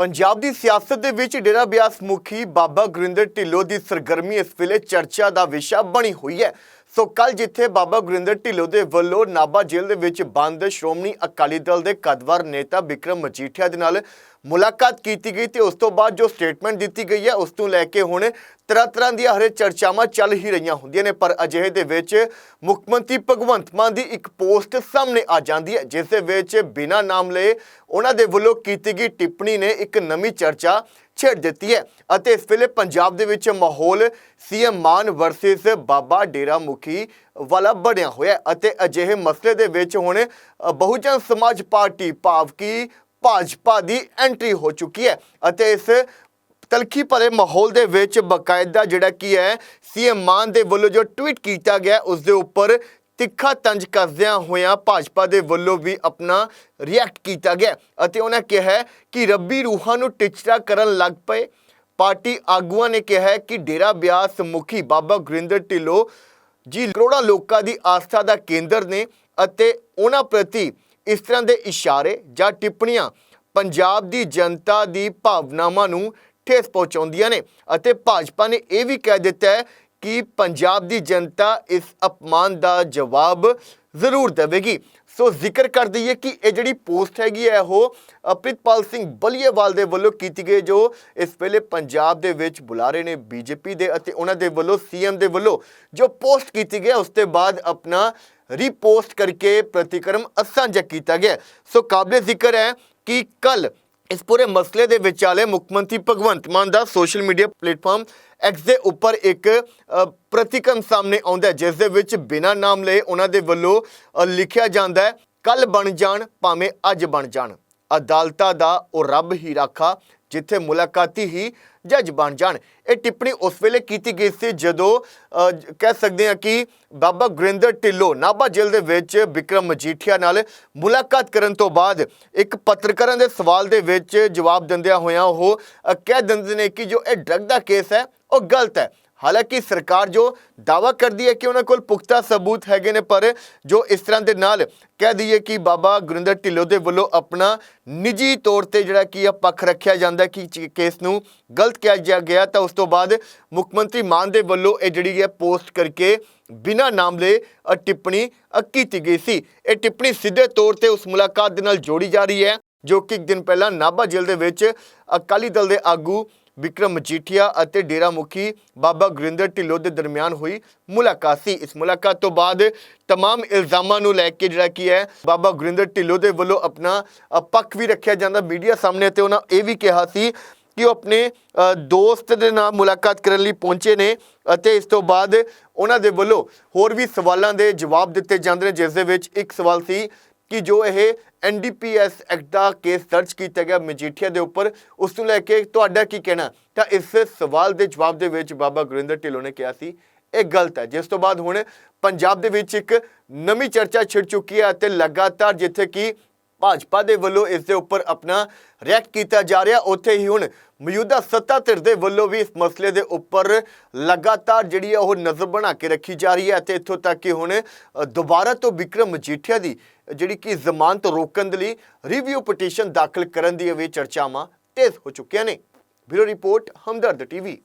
ਪੰਜਾਬ ਦੀ ਸਿਆਸਤ ਦੇ ਵਿੱਚ ਡੇਰਾ ਬਿਆਸ ਮੁਖੀ ਬਾਬਾ ਗੁਰਿੰਦਰ ਢਿੱਲੋਂ ਦੀ ਸਰਗਰਮੀ ਇਸ ਵੇਲੇ ਚਰਚਾ ਦਾ ਵਿਸ਼ਾ ਬਣੀ ਹੋਈ ਹੈ। ਸੋ ਕੱਲ ਜਿੱਥੇ ਬਾਬਾ ਗੁਰਿੰਦਰ ਢਿੱਲੋਂ ਦੇ ਵੱਲੋਂ ਨਾਭਾ ਜੇਲ੍ਹ ਦੇ ਵਿੱਚ ਬੰਦ ਸ਼੍ਰੋਮਣੀ ਅਕਾਲੀ ਦਲ ਦੇ ਕਦਵਾਰ ਨੇਤਾ ਵਿਕਰਮ ਮਜੀਠੀਆ ਦੇ ਨਾਲ ਮੁਲਾਕਾਤ ਕੀਤੀ ਗਈ ਤੇ ਉਸ ਤੋਂ ਬਾਅਦ ਜੋ ਸਟੇਟਮੈਂਟ ਦਿੱਤੀ ਗਈ ਹੈ, ਉਸ ਤੋਂ ਲੈ ਕੇ ਹੁਣ ਤਰ੍ਹਾਂ ਤਰ੍ਹਾਂ ਦੀਆਂ ਹਰੇ ਚਰਚਾਵਾਂ ਚੱਲ ਹੀ ਰਹੀਆਂ ਹੁੰਦੀਆਂ ਨੇ, ਪਰ ਅਜਿਹੇ ਦੇ ਵਿੱਚ ਮੁੱਖ ਮੰਤਰੀ ਭਗਵੰਤ ਮਾਨ ਦੀ ਇੱਕ ਪੋਸਟ ਸਾਹਮਣੇ ਆ ਜਾਂਦੀ ਹੈ, ਜਿਸ ਦੇ ਵਿੱਚ ਬਿਨਾਂ ਨਾਮ ਲਏ ਉਹਨਾਂ ਦੇ ਵੱਲੋਂ ਕੀਤੀ ਗਈ ਟਿੱਪਣੀ ਨੇ ਇੱਕ ਨਵੀਂ ਚਰਚਾ ਛੇੜ ਦਿੱਤੀ ਹੈ ਅਤੇ ਇਸ ਵੇਲੇ ਪੰਜਾਬ ਦੇ ਵਿੱਚ ਮਾਹੌਲ ਸੀਐਮ ਮਾਨ ਵਰਸਸ ਬਾਬਾ ਡੇਰਾ ਮੁਖੀ ਵਾਲਾ ਬਣਿਆ ਹੋਇਆ ਅਤੇ ਅਜਿਹੇ ਮਸਲੇ ਦੇ ਵਿੱਚ ਹੁਣ ਬਹੁਜਨ ਸਮਾਜ ਪਾਰਟੀ ਭਾਵ ਕਿ ਭਾਜਪਾ ਦੀ ਐਂਟਰੀ ਹੋ ਚੁੱਕੀ ਹੈ ਅਤੇ ਇਸ ਤਲਖੀ ਭਰੇ ਮਾਹੌਲ ਦੇ ਵਿੱਚ ਬਕਾਇਦਾ ਜਿਹੜਾ ਕੀ ਹੈ, ਸੀਐਮ ਮਾਨ ਦੇ ਵੱਲੋਂ ਜੋ ਟਵੀਟ ਕੀਤਾ ਗਿਆ ਉਸ ਦੇ ਉੱਪਰ ਤਿੱਖਾ ਤੰਜ ਕਰਦਿਆਂ ਹੋਇਆਂ ਭਾਜਪਾ ਦੇ ਵੱਲੋਂ ਵੀ ਆਪਣਾ ਰਿਐਕਟ ਕੀਤਾ ਗਿਆ ਅਤੇ ਉਹਨਾਂ ਕਿਹਾ ਕਿ ਰੱਬੀ ਰੂਹਾਂ ਨੂੰ ਟਿਚਰਾ ਕਰਨ ਲੱਗ ਪਏ। ਪਾਰਟੀ ਆਗੂਆਂ ਨੇ ਕਿਹਾ ਕਿ ਡੇਰਾ ਬਿਆਸ ਮੁਖੀ ਬਾਬਾ ਗੁਰਿੰਦਰ ਢਿੱਲੋਂ ਜੀ ਕਰੋੜਾਂ ਲੋਕਾਂ ਦੀ ਆਸਥਾ ਦਾ ਕੇਂਦਰ ਨੇ ਅਤੇ ਉਹਨਾਂ ਪ੍ਰਤੀ ਇਸ ਤਰ੍ਹਾਂ ਦੇ ਇਸ਼ਾਰੇ ਜਾਂ ਟਿੱਪਣੀਆਂ ਪੰਜਾਬ ਦੀ ਜਨਤਾ ਦੀ ਭਾਵਨਾਵਾਂ ਨੂੰ ਠੇਸ ਪਹੁੰਚਾਉਂਦੀਆਂ ਨੇ ਅਤੇ ਭਾਜਪਾ ਨੇ ਇਹ ਵੀ ਕਹਿ ਦਿੱਤਾ ਹੈ ਕਿ ਪੰਜਾਬ ਦੀ ਜਨਤਾ ਇਸ ਅਪਮਾਨ ਦਾ ਜਵਾਬ ਜ਼ਰੂਰ ਦੇਵੇਗੀ। ਸੋ ਜ਼ਿਕਰ ਕਰ ਦਈਏ ਕਿ ਇਹ ਜਿਹੜੀ ਪੋਸਟ ਹੈਗੀ ਹੈ, ਉਹ ਅਪ੍ਰਿਤਪਾਲ ਸਿੰਘ ਬਲੀਏਵਾਲ ਦੇ ਵੱਲੋਂ ਕੀਤੀ ਗਈ, ਜੋ ਇਸ ਵੇਲੇ ਪੰਜਾਬ ਦੇ ਵਿੱਚ ਬੁਲਾਰੇ ਨੇ ਬੀਜੇਪੀ ਦੇ ਅਤੇ ਉਹਨਾਂ ਦੇ ਵੱਲੋਂ ਸੀਐਮ ਦੇ ਵੱਲੋਂ ਜੋ ਪੋਸਟ ਕੀਤੀ ਗਈ ਉਸ ਤੋਂ ਬਾਅਦ ਆਪਣਾ ਰੀਪੋਸਟ ਕਰਕੇ ਪ੍ਰਤੀਕਰਮ ਸਾਂਝਾ ਕੀਤਾ ਗਿਆ। ਸੋ ਕਾਬਲੇ ਜ਼ਿਕਰ ਹੈ ਕਿ ਕੱਲ ਇਸ ਪੂਰੇ ਮਸਲੇ ਦੇ ਵਿਚਾਲੇ ਮੁੱਖ ਮੰਤਰੀ ਭਗਵੰਤ ਮਾਨ ਦਾ ਸੋਸ਼ਲ ਮੀਡੀਆ ਪਲੇਟਫਾਰਮ ਐਕਸ ਦੇ ਉੱਪਰ ਇੱਕ ਪ੍ਰਤੀਕਰਮ ਸਾਹਮਣੇ ਆਉਂਦਾ ਜਿਸ ਦੇ ਵਿੱਚ ਬਿਨਾਂ ਨਾਮ ਲਏ ਉਹਨਾਂ ਦੇ ਵੱਲੋਂ ਲਿਖਿਆ ਜਾਂਦਾ ਹੈ ਕੱਲ ਬਣ ਜਾਣ, ਭਾਵੇਂ ਅੱਜ ਬਣ ਜਾਣ। ਅਦਾਲਤਾਂ ਦਾ ਉਹ ਰੱਬ ਹੀ ਰਾਖਾ ਜਿੱਥੇ ਮੁਲਾਕਾਤੀ ਹੀ ਜੱਜ ਬਣ ਜਾਣ। ਇਹ ਟਿੱਪਣੀ ਉਸ ਵੇਲੇ ਕੀਤੀ ਗਈ ਸੀ ਜਦੋਂ ਕਹਿ ਸਕਦੇ ਹਾਂ ਕਿ ਬਾਬਾ ਗੁਰਿੰਦਰ ਢਿੱਲੋਂ ਨਾਭਾ ਜੇਲ੍ਹ ਦੇ ਵਿੱਚ ਵਿਕਰਮ ਮਜੀਠੀਆ ਨਾਲ ਮੁਲਾਕਾਤ ਕਰਨ ਤੋਂ ਬਾਅਦ ਇੱਕ ਪੱਤਰਕਾਰਾਂ ਦੇ ਸਵਾਲ ਦੇ ਵਿੱਚ ਜਵਾਬ ਦਿੰਦਿਆਂ ਹੋਇਆਂ ਉਹ ਕਹਿ ਦਿੰਦੇ ਨੇ ਕਿ ਜੋ ਇਹ ਡਰਗ ਦਾ ਕੇਸ ਹੈ, ਉਹ ਗਲਤ ਹੈ। ਹਾਲਾਂਕਿ ਸਰਕਾਰ ਜੋ ਦਾਵਾ ਕਰਦੀ ਹੈ ਕਿ ਉਹਨਾਂ ਕੋਲ ਪੁਖਤਾ ਸਬੂਤ ਹੈਗੇ ਨੇ, ਪਰ ਜੋ ਇਸ ਤਰ੍ਹਾਂ ਦੇ ਨਾਲ ਕਹਿ ਦਈਏ ਕਿ ਬਾਬਾ ਗੁਰਿੰਦਰ ਢਿੱਲੋਂ ਦੇ ਵੱਲੋਂ ਆਪਣਾ ਨਿੱਜੀ ਤੌਰ ਤੇ ਜਿਹੜਾ ਕੀ ਆ ਪੱਖ ਰੱਖਿਆ ਜਾਂਦਾ ਕਿ ਕੇਸ ਨੂੰ ਗਲਤ ਕਿਹਾ ਜਾ ਗਿਆ, ਤਾਂ ਉਸ ਤੋਂ ਬਾਅਦ ਮੁੱਖ ਮੰਤਰੀ ਮਾਨ ਦੇ ਵੱਲੋਂ ਇਹ ਜਿਹੜੀ ਹੈ ਪੋਸਟ ਕਰਕੇ ਬਿਨਾਂ ਨਾਮ ਲਏ ਟਿੱਪਣੀ ਕੀਤੀ ਗਈ ਸੀ। ਇਹ ਟਿੱਪਣੀ ਸਿੱਧੇ ਤੌਰ ਤੇ ਉਸ ਮੁਲਾਕਾਤ ਦੇ ਨਾਲ ਜੋੜੀ ਜਾ ਰਹੀ ਹੈ, ਜੋ ਕਿ ਇੱਕ ਦਿਨ ਪਹਿਲਾਂ ਨਾਭਾ ਜੇਲ੍ਹ ਦੇ ਵਿੱਚ ਅਕਾਲੀ ਦਲ ਦੇ ਆਗੂ ਵਿਕਰਮ ਮਜੀਠੀਆ ਅਤੇ ਡੇਰਾ ਮੁਖੀ ਬਾਬਾ ਗੁਰਿੰਦਰ ਢਿੱਲੋਂ ਦੇ ਦਰਮਿਆਨ ਹੋਈ ਮੁਲਾਕਾਤ ਸੀ ਇਸ ਮੁਲਾਕਾਤ ਤੋਂ ਬਾਅਦ तमाम ਇਲਜ਼ਾਮਾਂ ਨੂੰ ਲੈ ਕੇ ਜਿਹੜਾ ਕੀ ਹੈ ਬਾਬਾ ਗੁਰਿੰਦਰ ਢਿੱਲੋਂ ਦੇ ਵੱਲੋਂ ਆਪਣਾ ਅ, ਪੱਖ ਵੀ ਰੱਖਿਆ ਜਾਂਦਾ ਮੀਡੀਆ ਸਾਹਮਣੇ ਤੇ ਉਹਨਾਂ ਇਹ ਵੀ ਕਿਹਾ ਸੀ ਕਿ ਉਹ ਆਪਣੇ ਅ, ਦੋਸਤ ਦੇ ਨਾਲ ਮੁਲਾਕਾਤ ਕਰਨ ਲਈ ਪਹੁੰਚੇ ਨੇ ਅਤੇ ਇਸ ਤੋਂ ਬਾਅਦ ਉਹਨਾਂ ਦੇ ਵੱਲੋਂ ਹੋਰ ਵੀ ਸਵਾਲਾਂ ਦੇ ਜਵਾਬ ਦਿੱਤੇ ਜਾਂਦੇ ਨੇ ਜਿਸ ਦੇ ਵਿੱਚ ਇੱਕ ਸਵਾਲ ਸੀ ਕਿ ਜੋ ਇਹ ਐਨਡੀਪੀਐਸ ਐਕਟ ਦਾ ਕੇਸ ਦਰਜ ਕੀਤਾ ਗਿਆ ਮਜੀਠੀਆ ਦੇ ਉੱਪਰ, ਉਸ ਨੂੰ ਲੈ ਕੇ ਤੁਹਾਡਾ ਕੀ ਕਹਿਣਾ? ਤਾਂ ਇਸ ਸਵਾਲ ਦੇ ਜਵਾਬ ਦੇ ਵਿੱਚ ਬਾਬਾ ਗੁਰਿੰਦਰ ਢਿੱਲੋਂ ਨੇ ਕਿਹਾ ਸੀ, ਇਹ ਗਲਤ ਹੈ। ਜਿਸ ਤੋਂ ਬਾਅਦ ਹੁਣ ਪੰਜਾਬ ਦੇ ਵਿੱਚ ਇੱਕ ਨਵੀਂ ਚਰਚਾ ਛਿੜ ਚੁੱਕੀ ਹੈ ਅਤੇ ਲਗਾਤਾਰ ਜਿੱਥੇ ਕਿ ਭਾਜਪਾ ਦੇ ਵੱਲੋਂ ਇਸ ਦੇ ਉੱਪਰ ਆਪਣਾ ਰਿਐਕਟ ਕੀਤਾ ਜਾ ਰਿਹਾ। ਉੱਥੇ ਹੀ ਹੁਣ ਮੌਜੂਦਾ ਸੱਤਾ ਧਿਰ ਦੇ ਵੱਲੋਂ ਵੀ ਇਸ ਮਸਲੇ ਦੇ ਉੱਪਰ ਲਗਾਤਾਰ ਜਿਹੜੀ ਹੈ ਉਹ ਨਜ਼ਰ ਬਣਾ ਕੇ ਰੱਖੀ ਜਾ ਰਹੀ ਹੈ ਅਤੇ ਇੱਥੋਂ ਤੱਕ ਕਿ ਹੁਣ ਦੁਬਾਰਾ ਤੋਂ ਵਿਕਰਮ ਮਜੀਠੀਆ ਦੀ ਜਿਹੜੀ ਕਿ ਜ਼ਮਾਨਤ ਰੋਕਣ ਦੇ ਲਈ ਰਿਵਿਊ ਪਟੀਸ਼ਨ ਦਾਖਲ ਕਰਨ ਦੀ ਵੀ ਚਰਚਾਵਾਂ ਤੇਜ਼ ਹੋ ਚੁੱਕੀਆਂ ਨੇ। Bureau report, Hamdard TV.